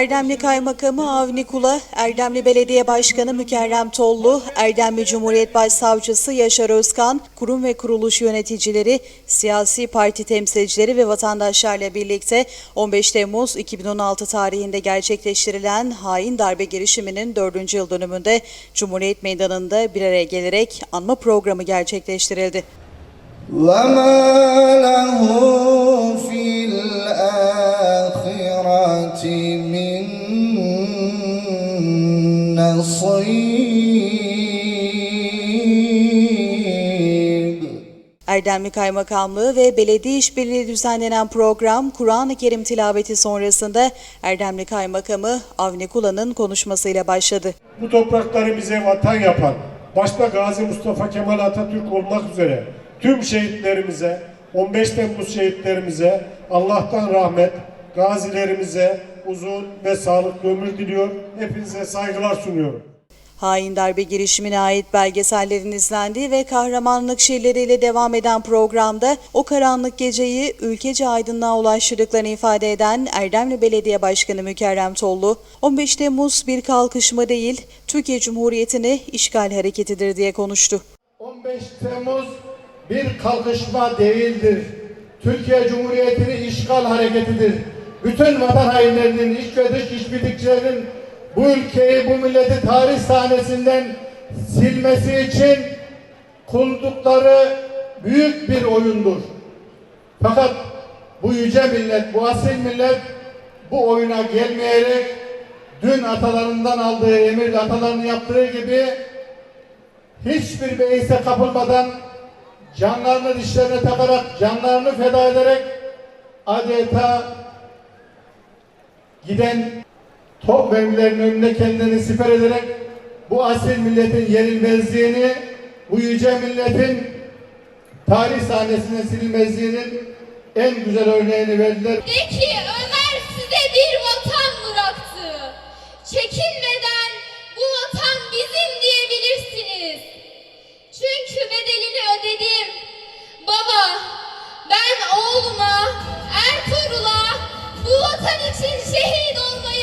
Erdemli Kaymakamı Avni Kula, Erdemli Belediye Başkanı Mükerrem Tollu, Erdemli Cumhuriyet Başsavcısı Yaşar Özkan, kurum ve kuruluş yöneticileri, siyasi parti temsilcileri ve vatandaşlarla birlikte 15 Temmuz 2016 tarihinde gerçekleştirilen hain darbe girişiminin 4. yıl dönümünde Cumhuriyet Meydanı'nda bir araya gelerek anma programı gerçekleştirildi. وما له Erdemli Kaymakamlığı ve belediye işbirliği düzenlenen program Kur'an-ı Kerim tilaveti sonrasında Erdemli Kaymakamı Avni Kula'nın konuşmasıyla başladı. Bu toprakları bize vatan yapan, başta Gazi Mustafa Kemal Atatürk olmak üzere tüm şehitlerimize, 15 Temmuz şehitlerimize Allah'tan rahmet, gazilerimize uzun ve sağlıklı ömür diliyor. Hepinize saygılar sunuyorum. Hain darbe girişimine ait belgesellerin izlendiği ve kahramanlık şiirleriyle devam eden programda o karanlık geceyi ülkece aydınlığa ulaştırdıklarını ifade eden Erdemli Belediye Başkanı Mükerrem Tollu, 15 Temmuz bir kalkışma değil, Türkiye Cumhuriyeti'ni işgal hareketidir diye konuştu. 15 Temmuz bir kalkışma değildir. Türkiye Cumhuriyeti'nin işgal hareketidir. Bütün vatan hainlerinin, iç ve dış işbirlikçilerin bu ülkeyi, bu milleti tarih sahnesinden silmesi için kurdukları büyük bir oyundur. Fakat bu yüce millet, bu asil millet bu oyuna gelmeyerek dün atalarından aldığı emir, atalarının yaptığı gibi hiçbir beise kapılmadan canlarını dişlerine takarak, canlarını feda ederek adeta giden top mermilerinin önüne kendilerini siper ederek bu asil milletin yenilmezliğini, bu yüce milletin tarih sahnesine silinmezliğinin en güzel örneğini verdiler. De vatan için şehit olmayı